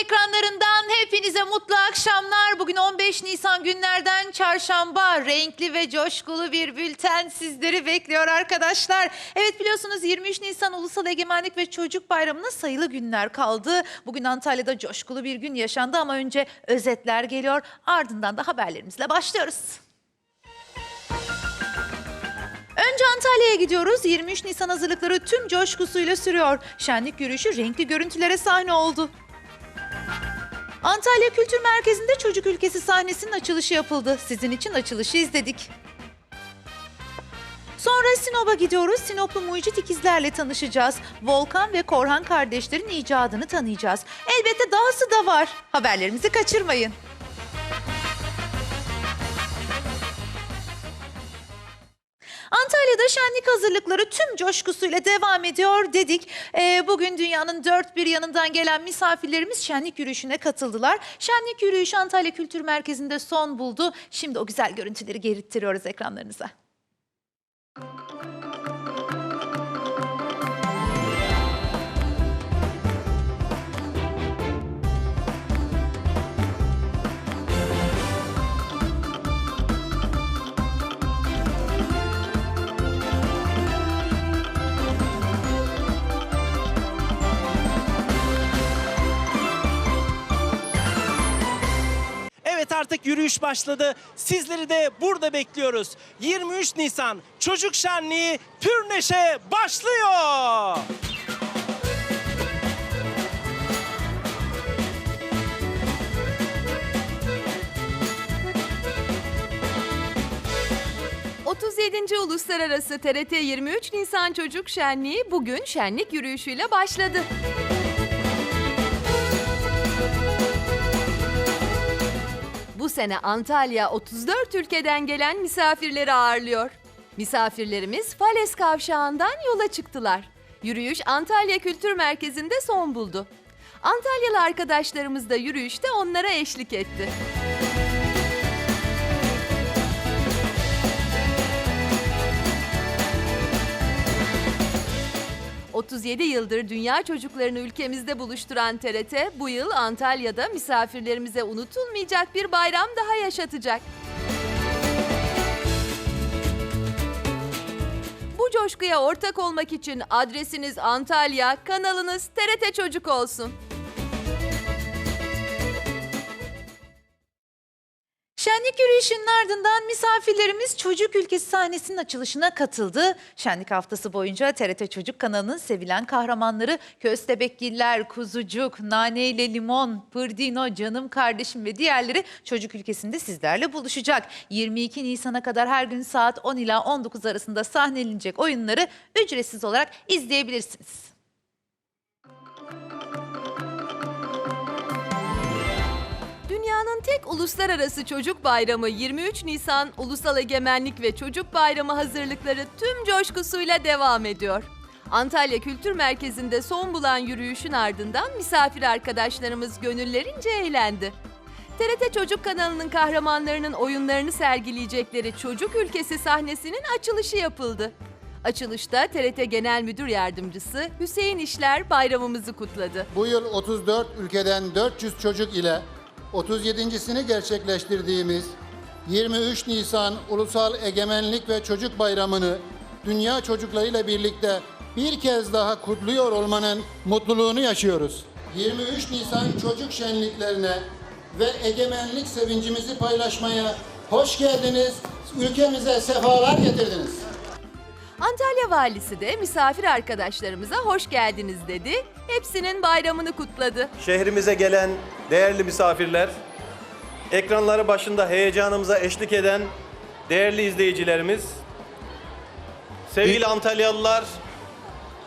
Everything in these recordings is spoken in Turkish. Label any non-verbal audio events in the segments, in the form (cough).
Ekranlarından hepinize mutlu akşamlar. Bugün 15 Nisan günlerden çarşamba. Renkli ve coşkulu bir bülten sizleri bekliyor arkadaşlar. Evet biliyorsunuz 23 Nisan Ulusal Egemenlik ve Çocuk Bayramı'na sayılı günler kaldı. Bugün Antalya'da coşkulu bir gün yaşandı ama önce özetler geliyor. Ardından da haberlerimizle başlıyoruz. Önce Antalya'ya gidiyoruz. 23 Nisan hazırlıkları tüm coşkusuyla sürüyor. Şenlik yürüyüşü renkli görüntülere sahne oldu. Antalya Kültür Merkezi'nde Çocuk Ülkesi sahnesinin açılışı yapıldı. Sizin için açılışı izledik. Sonra Sinop'a gidiyoruz. Sinoplu mucit ikizlerle tanışacağız. Volkan ve Korhan kardeşlerin icadını tanıyacağız. Elbette dahası da var. Haberlerimizi kaçırmayın. Antalya'da şenlik hazırlıkları tüm coşkusuyla devam ediyor dedik. Ee, bugün dünyanın dört bir yanından gelen misafirlerimiz şenlik yürüyüşüne katıldılar. Şenlik yürüyüşü Antalya Kültür Merkezi'nde son buldu. Şimdi o güzel görüntüleri gerittiriyoruz ekranlarınıza. Yürüyüş başladı. Sizleri de burada bekliyoruz. 23 Nisan Çocuk Şenliği Pür Neşe başlıyor. Cık. 37. Uluslararası TRT 23 Nisan Çocuk Şenliği bugün şenlik yürüyüşüyle başladı. Bu sene Antalya 34 ülkeden gelen misafirleri ağırlıyor. Misafirlerimiz Fales Kavşağı'ndan yola çıktılar. Yürüyüş Antalya Kültür Merkezi'nde son buldu. Antalyalı arkadaşlarımız da yürüyüşte onlara eşlik etti. ...37 yıldır dünya çocuklarını ülkemizde buluşturan TRT... ...bu yıl Antalya'da misafirlerimize unutulmayacak bir bayram daha yaşatacak. Bu coşkuya ortak olmak için adresiniz Antalya, kanalınız TRT Çocuk olsun. Şenlik yürüyüşünün ardından misafirlerimiz Çocuk Ülkesi sahnesinin açılışına katıldı. Şenlik haftası boyunca TRT Çocuk kanalının sevilen kahramanları Köstebekgiller, Kuzucuk, Nane ile Limon, Pırdino, Canım Kardeşim ve diğerleri Çocuk Ülkesi'nde sizlerle buluşacak. 22 Nisan'a kadar her gün saat 10 ila 19 arasında sahnelenecek oyunları ücretsiz olarak izleyebilirsiniz. Tek uluslararası çocuk bayramı 23 Nisan Ulusal Egemenlik ve Çocuk Bayramı hazırlıkları tüm coşkusuyla devam ediyor. Antalya Kültür Merkezi'nde son bulan yürüyüşün ardından misafir arkadaşlarımız gönüllerince eğlendi. TRT Çocuk kanalının kahramanlarının oyunlarını sergileyecekleri Çocuk Ülkesi sahnesinin açılışı yapıldı. Açılışta TRT Genel Müdür Yardımcısı Hüseyin İşler bayramımızı kutladı. Bu yıl 34 ülkeden 400 çocuk ile 37.sini gerçekleştirdiğimiz 23 Nisan Ulusal Egemenlik ve Çocuk Bayramı'nı dünya çocuklarıyla birlikte bir kez daha kutluyor olmanın mutluluğunu yaşıyoruz. 23 Nisan çocuk şenliklerine ve egemenlik sevincimizi paylaşmaya hoş geldiniz. Ülkemize sefalar getirdiniz. Antalya valisi de misafir arkadaşlarımıza hoş geldiniz dedi. Hepsinin bayramını kutladı. şehrimize gelen değerli misafirler, ekranları başında heyecanımıza eşlik eden değerli izleyicilerimiz, sevgili Antalyalılar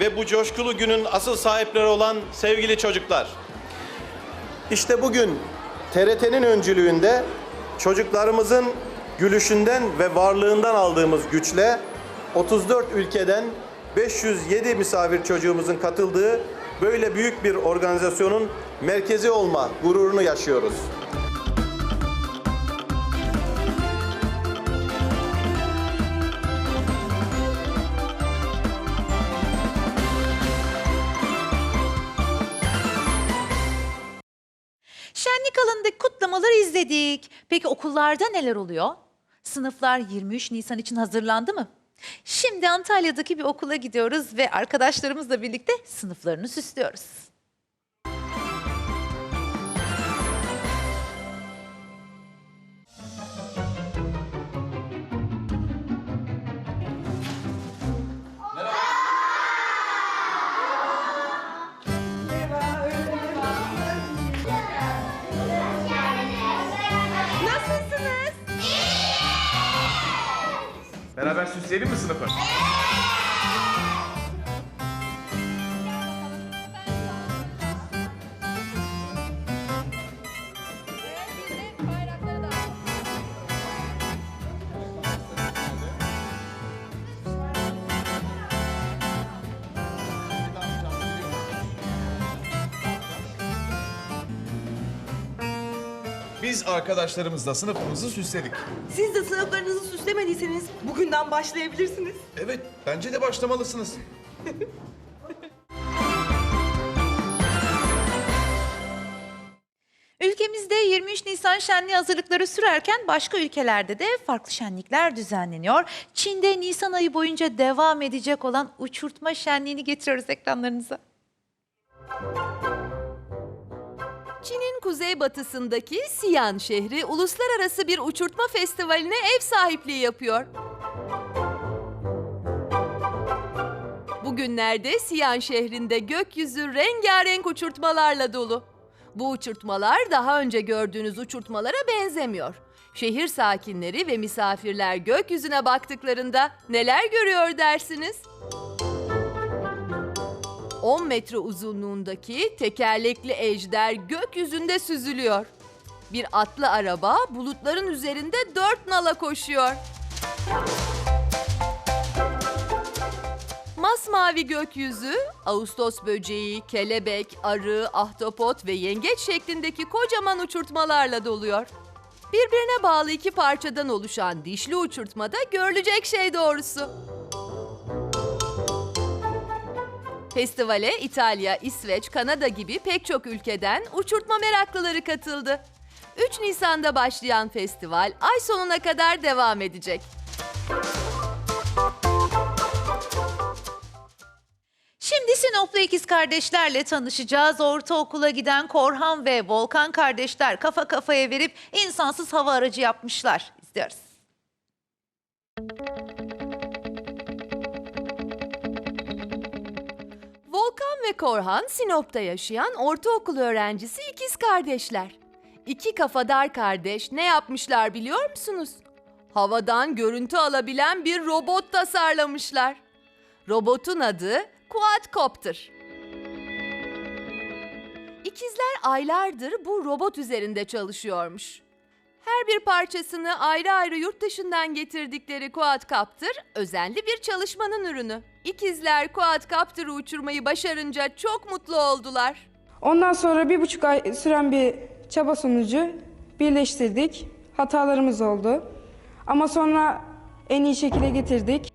ve bu coşkulu günün asıl sahipleri olan sevgili çocuklar. İşte bugün TRT'nin öncülüğünde çocuklarımızın gülüşünden ve varlığından aldığımız güçle 34 ülkeden 507 misafir çocuğumuzun katıldığı böyle büyük bir organizasyonun merkezi olma gururunu yaşıyoruz. bunları izledik. Peki okullarda neler oluyor? Sınıflar 23 Nisan için hazırlandı mı? Şimdi Antalya'daki bir okula gidiyoruz ve arkadaşlarımızla birlikte sınıflarını süslüyoruz. Süsleyelim mi sınıfı? Biz arkadaşlarımızla sınıfımızı süsledik. Siz de sınıflarınızı süslemediyseniz bugünden başlayabilirsiniz. Evet, bence de başlamalısınız. (laughs) Ülkemizde 23 Nisan şenliği hazırlıkları sürerken başka ülkelerde de farklı şenlikler düzenleniyor. Çin'de Nisan ayı boyunca devam edecek olan uçurtma şenliğini getiriyoruz ekranlarınıza. Çin'in kuzeybatısındaki Siyan şehri uluslararası bir uçurtma festivaline ev sahipliği yapıyor. Bugünlerde Siyan şehrinde gökyüzü rengarenk uçurtmalarla dolu. Bu uçurtmalar daha önce gördüğünüz uçurtmalara benzemiyor. Şehir sakinleri ve misafirler gökyüzüne baktıklarında neler görüyor dersiniz? 10 metre uzunluğundaki tekerlekli ejder gökyüzünde süzülüyor. Bir atlı araba bulutların üzerinde dört nala koşuyor. Masmavi gökyüzü, Ağustos böceği, kelebek, arı, ahtapot ve yengeç şeklindeki kocaman uçurtmalarla doluyor. Birbirine bağlı iki parçadan oluşan dişli uçurtmada görülecek şey doğrusu. Festivale İtalya, İsveç, Kanada gibi pek çok ülkeden uçurtma meraklıları katıldı. 3 Nisan'da başlayan festival ay sonuna kadar devam edecek. Şimdi Sinoplu ikiz kardeşlerle tanışacağız. Ortaokula giden Korhan ve Volkan kardeşler kafa kafaya verip insansız hava aracı yapmışlar. İzliyoruz. Ve Korhan Sinop'ta yaşayan ortaokul öğrencisi ikiz kardeşler. İki kafadar kardeş ne yapmışlar biliyor musunuz? Havadan görüntü alabilen bir robot tasarlamışlar. Robotun adı Quadcopter. İkizler aylardır bu robot üzerinde çalışıyormuş. Her bir parçasını ayrı ayrı yurt dışından getirdikleri Quadcopter özenli bir çalışmanın ürünü. İkizler Quadcopter'ı uçurmayı başarınca çok mutlu oldular. Ondan sonra bir buçuk ay süren bir çaba sonucu birleştirdik. Hatalarımız oldu. Ama sonra en iyi şekilde getirdik.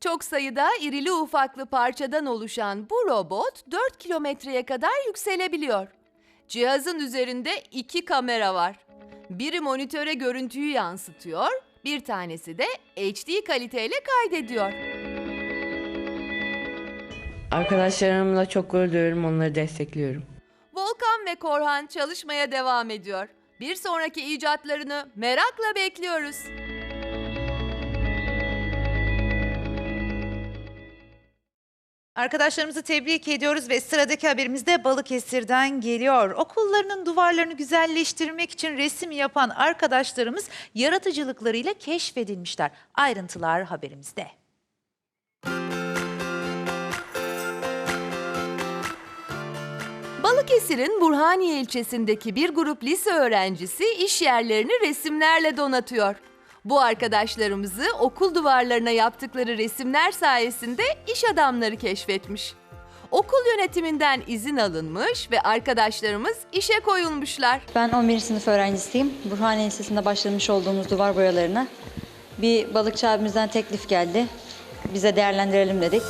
Çok sayıda irili ufaklı parçadan oluşan bu robot 4 kilometreye kadar yükselebiliyor. Cihazın üzerinde iki kamera var. Biri monitöre görüntüyü yansıtıyor, bir tanesi de HD kaliteyle kaydediyor. Arkadaşlarımla çok gurur duyuyorum, onları destekliyorum. Volkan ve Korhan çalışmaya devam ediyor. Bir sonraki icatlarını merakla bekliyoruz. Arkadaşlarımızı tebrik ediyoruz ve sıradaki haberimiz de Balıkesir'den geliyor. Okullarının duvarlarını güzelleştirmek için resim yapan arkadaşlarımız yaratıcılıklarıyla keşfedilmişler. Ayrıntılar haberimizde. Balıkesir'in Burhaniye ilçesindeki bir grup lise öğrencisi iş yerlerini resimlerle donatıyor. Bu arkadaşlarımızı okul duvarlarına yaptıkları resimler sayesinde iş adamları keşfetmiş. Okul yönetiminden izin alınmış ve arkadaşlarımız işe koyulmuşlar. Ben 11. sınıf öğrencisiyim. Burhaniye Lisesi'nde başlamış olduğumuz duvar boyalarına bir balıkçı abimizden teklif geldi. Bize değerlendirelim dedik.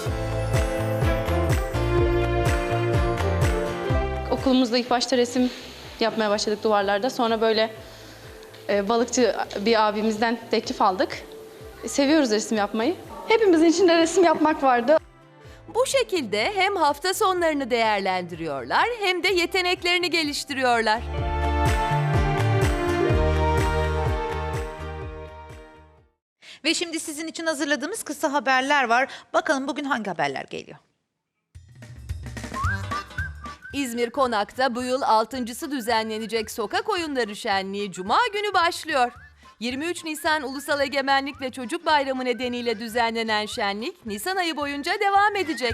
Okulumuzda ilk başta resim yapmaya başladık duvarlarda. Sonra böyle e, balıkçı bir abimizden teklif aldık. Seviyoruz resim yapmayı. Hepimizin içinde resim yapmak vardı. Bu şekilde hem hafta sonlarını değerlendiriyorlar hem de yeteneklerini geliştiriyorlar. Ve şimdi sizin için hazırladığımız kısa haberler var. Bakalım bugün hangi haberler geliyor? İzmir Konak'ta bu yıl altıncısı düzenlenecek sokak oyunları şenliği Cuma günü başlıyor. 23 Nisan Ulusal Egemenlik ve Çocuk Bayramı nedeniyle düzenlenen şenlik Nisan ayı boyunca devam edecek.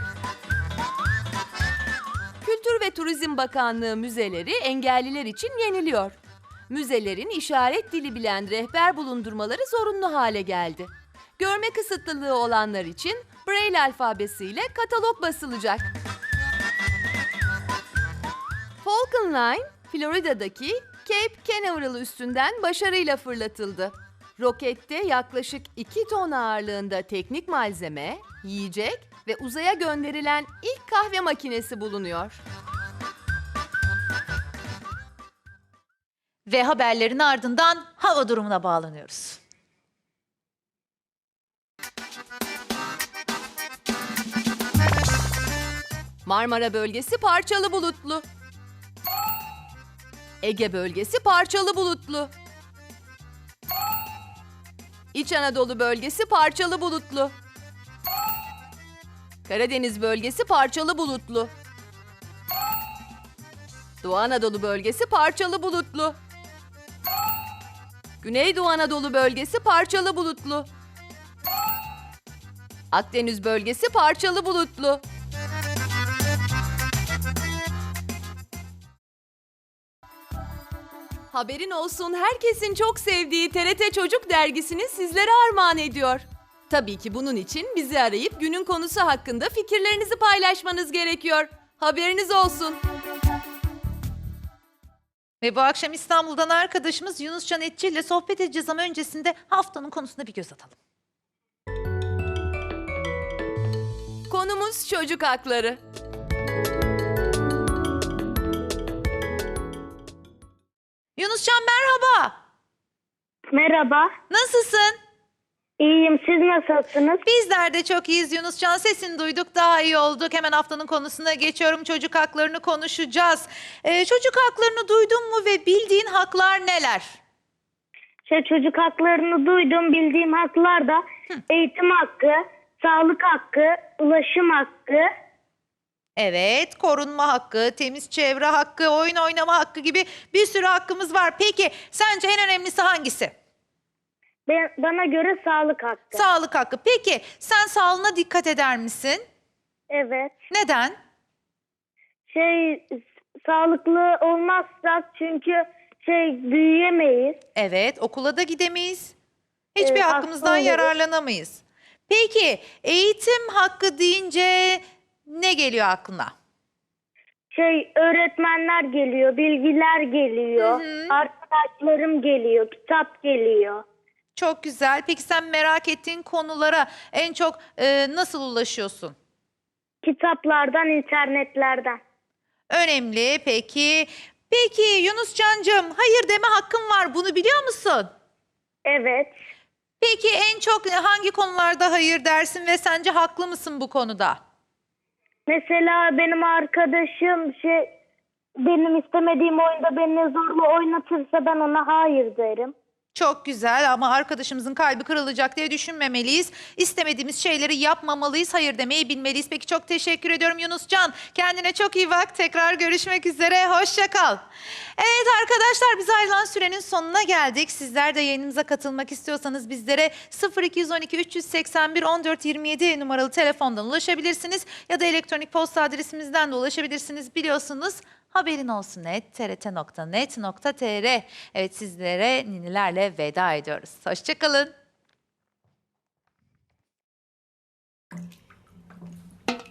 Kültür ve Turizm Bakanlığı müzeleri engelliler için yeniliyor. Müzelerin işaret dili bilen rehber bulundurmaları zorunlu hale geldi. Görme kısıtlılığı olanlar için Braille alfabesiyle katalog basılacak. Falcon Line, Florida'daki Cape Canaveral üstünden başarıyla fırlatıldı. Rokette yaklaşık 2 ton ağırlığında teknik malzeme, yiyecek ve uzaya gönderilen ilk kahve makinesi bulunuyor. Ve haberlerin ardından hava durumuna bağlanıyoruz. Marmara bölgesi parçalı bulutlu. Ege bölgesi parçalı bulutlu. İç Anadolu bölgesi parçalı bulutlu. Karadeniz bölgesi parçalı bulutlu. Doğu Anadolu bölgesi parçalı bulutlu. Güneydoğu Anadolu bölgesi parçalı bulutlu. Akdeniz bölgesi parçalı bulutlu. Haberin olsun herkesin çok sevdiği TRT Çocuk dergisini sizlere armağan ediyor. Tabii ki bunun için bizi arayıp günün konusu hakkında fikirlerinizi paylaşmanız gerekiyor. Haberiniz olsun. Ve bu akşam İstanbul'dan arkadaşımız Yunus Can Etçi ile sohbet edeceğiz ama öncesinde haftanın konusuna bir göz atalım. Konumuz çocuk hakları. Yunus Can merhaba. Merhaba, Nasılsın? iyiyim. Siz nasılsınız? Bizler de çok iyiyiz Yunus Can. Sesini duyduk daha iyi olduk. Hemen haftanın konusuna geçiyorum. Çocuk haklarını konuşacağız. Ee, çocuk haklarını duydun mu ve bildiğin haklar neler? Şey, çocuk haklarını duydum. Bildiğim haklar da eğitim hakkı, sağlık hakkı, ulaşım hakkı. Evet, korunma hakkı, temiz çevre hakkı, oyun oynama hakkı gibi bir sürü hakkımız var. Peki sence en önemlisi hangisi? Ben, bana göre sağlık hakkı. Sağlık hakkı. Peki sen sağlığına dikkat eder misin? evet. Neden? Şey, sağlıklı olmazsak çünkü şey büyüyemeyiz. Evet, okula da gidemeyiz. Hiçbir Ee, hakkımızdan yararlanamayız. Peki eğitim hakkı deyince ne geliyor aklına? Şey, öğretmenler geliyor, bilgiler geliyor, arkadaşlarım geliyor, kitap geliyor. Çok güzel. Peki sen merak ettiğin konulara en çok e, nasıl ulaşıyorsun? Kitaplardan, internetlerden. Önemli. Peki. Peki Yunus Cancığım, hayır deme hakkın var. Bunu biliyor musun? Evet. Peki en çok hangi konularda hayır dersin ve sence haklı mısın bu konuda? Mesela benim arkadaşım şey benim istemediğim oyunda beni zorla oynatırsa ben ona hayır derim. Çok güzel ama arkadaşımızın kalbi kırılacak diye düşünmemeliyiz. İstemediğimiz şeyleri yapmamalıyız. Hayır demeyi bilmeliyiz. Peki çok teşekkür ediyorum Yunus Can. Kendine çok iyi bak. Tekrar görüşmek üzere. Hoşça kal. Evet arkadaşlar biz ayrılan sürenin sonuna geldik. Sizler de yayınımıza katılmak istiyorsanız bizlere 0212 381 14 27 numaralı telefondan ulaşabilirsiniz. Ya da elektronik posta adresimizden de ulaşabilirsiniz. Biliyorsunuz haberin olsun et trt.net.tr. Evet sizlere ninilerle veda ediyoruz. Hoşçakalın.